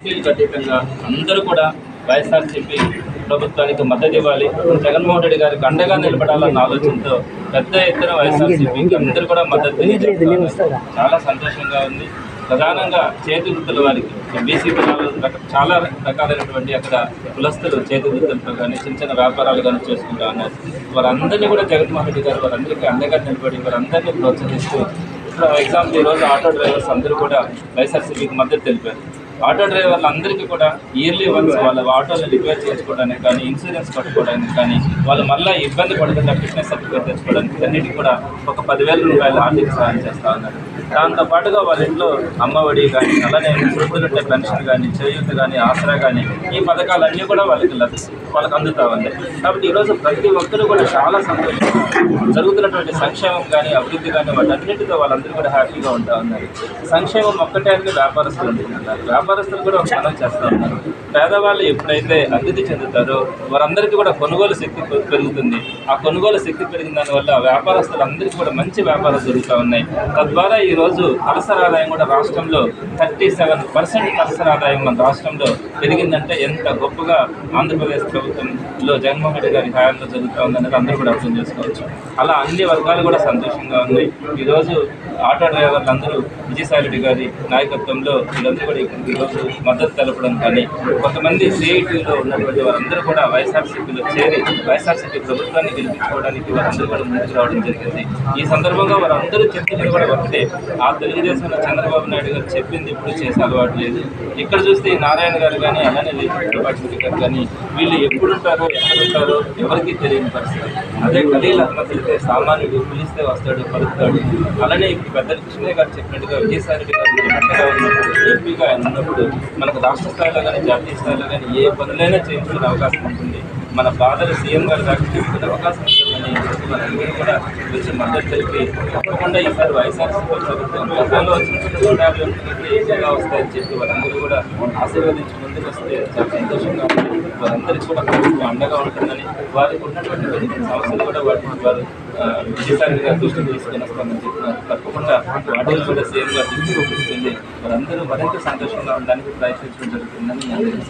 అతీతంగా అందరూ కూడా వైఎస్ఆర్సీపీ ప్రభుత్వానికి మద్దతు ఇవ్వాలి. జగన్మోహన్ రెడ్డి గారికి అండగా నిలబడాలన్న ఆలోచనతో పెద్ద ఎత్తున వైఎస్ఆర్సీపీకి అందరూ కూడా మద్దతు. చాలా సంతోషంగా ఉంది. ప్రధానంగా చేతి వృత్తుల వారికి బీసీ రక- చాలా రకాలైనటువంటి అక్కడ కులస్తులు చేతి వృత్తులతో కానీ చిన్న చిన్న వ్యాపారాలు కానీ చేసుకుంటా ఉన్నారు. వారందరినీ కూడా జగన్మోహన్ రెడ్డి గారు వారందరికీ అండగా నిలబడి వారందరినీ ప్రోత్సహిస్తూ ఎగ్జాంపుల్ ఈరోజు ఆటో డ్రైవర్స్ అందరూ కూడా వైఎస్ఆర్సీపీకి మద్దతు తెలిపారు. ఆటో డ్రైవర్లు అందరికీ కూడా ఇయర్లీ వన్స్ వాళ్ళ ఆటోలు రిపేర్ చేసుకోవడానికి కానీ ఇన్సూరెన్స్ కట్టుకోవడానికి కానీ వాళ్ళు మళ్ళీ ఇబ్బంది పడకుండా ఫిట్నెస్ సర్టిఫికేట్ తెచ్చుకోవడానికి అన్నిటికీ కూడా ఒక పదివేల రూపాయల ఆర్థిక సహాయం చేస్తూ ఉన్నారు. దాంతో పాటుగా వాళ్ళ ఇంట్లో అమ్మఒడి కానీ అలానే వృద్ధులుంటే పెన్షన్ కానీ చేయూత కానీ ఆసరా కానీ ఈ పథకాలన్నీ కూడా వాళ్ళకి లభిస్తాయి వాళ్ళకి అందుతూ ఉంది కాబట్టి ఈరోజు ప్రతి ఒక్కరు కూడా చాలా సంతోషంగా జరుగుతున్నటువంటి సంక్షేమం కానీ అభివృద్ధి కానీ వాటన్నిటితో వాళ్ళందరూ కూడా హ్యాపీగా ఉంటా ఉన్నారు. సంక్షేమం ఒక్కటే అని వ్యాపారస్తులు అనుకుంటున్నారు వ్యాపారస్తులు కూడా ఒక పనం చేస్తూ ఉన్నారు. పేదవాళ్ళు ఎప్పుడైతే అభివృద్ధి చెందుతారో వారందరికీ కూడా కొనుగోలు శక్తి పెరుగుతుంది. ఆ కొనుగోలు శక్తి పెరిగిన దానివల్ల వ్యాపారస్తులందరికీ కూడా మంచి వ్యాపారాలు జరుగుతూ ఉన్నాయి. తద్వారా ఈరోజు రోజు తలసరి ఆదాయం కూడా రాష్ట్రంలో థర్టీ సెవెన్ పర్సెంట్ తలసరి ఆదాయం మన రాష్ట్రంలో పెరిగిందంటే ఎంత గొప్పగా ఆంధ్రప్రదేశ్ ప్రభుత్వంలో జగన్మోహన్ రెడ్డి గారి హయాంలో జరుగుతూ ఉందనేది అందరూ కూడా అర్థం చేసుకోవచ్చు. అలా అన్ని వర్గాలు కూడా సంతోషంగా ఉన్నాయి. ఈరోజు ఆటో డ్రైవర్లు అందరూ విజయసాయి రెడ్డి గారి నాయకత్వంలో వీళ్ళందరూ కూడా ఇక్కడికి ఈరోజు మద్దతు తెలపడం కానీ కొంతమంది సిఐటీలో ఉన్నటువంటి వారందరూ కూడా వైఎస్ఆర్సీపీలో చేరి వైఎస్ఆర్సీపీ ప్రభుత్వాన్ని గెలిపించుకోవడానికి వారందరూ కూడా ముందుకు రావడం జరిగింది. ఈ సందర్భంగా వారందరూ చెప్పింది కూడా ఒకటే ఆ తెలుగుదేశంలో చంద్రబాబు నాయుడు గారు చెప్పింది ఇప్పుడు చేసే అలవాటు లేదు. ఇక్కడ చూస్తే నారాయణ గారు కానీ అలానే పాటిల్ గారు కానీ వీళ్ళు ఎప్పుడుంటారో ఎక్కడుంటారో ఎక్కడ ఉంటారో ఎవరికీ తెలియని పరిస్థితి. అదే ఖలీల్ అహ్మద్ అయితే సామాన్యుడు పిలిస్తే వస్తాడు పలుకుతాడు. అలానే ఇప్పుడు పెద్ద కృష్ణయ్య గారు చెప్పినట్టుగా విజయసాయి రెడ్డి గారు ఉన్నప్పుడు ఎంపీగా ఆయన ఉన్నప్పుడు మనకు రాష్ట్ర స్థాయిలో కానీ జాతీయ స్థాయిలో కానీ ఏ పనులైనా చేయించుకునే అవకాశం ఉంటుంది. మన బాధలు సీఎం గారు దాకా తీసుకునే అవకాశం ఉంటుందని మనందరూ కూడా వచ్చి మద్దతు తెలిపి తప్పకుండా ఈసారి వైఎస్ఆర్సీపీ ప్రభుత్వం గతంలో వచ్చినటువంటి నూట యాభై ఒకటికి వస్తాయని చెప్పి వారందరూ కూడా ఆశీర్వదించి ముందుకు వస్తే చాలా సంతోషంగా ఉంటుంది. వారందరికీ కూడా ప్రభుత్వం అండగా ఉంటుంది వారికి ఉన్నటువంటి సమస్యలు కూడా వాటిని వారు విజయసాగర్గా దృష్టి గారి తీసుకొని వస్తామని చెప్తున్నారు తప్పకుండా వాటిని కూడా సేమ్గా దృష్టి దృష్టికి వారందరూ మరింత సంతోషంగా ఉండడానికి ప్రయత్నించడం జరుగుతుందని నేను అందరికీ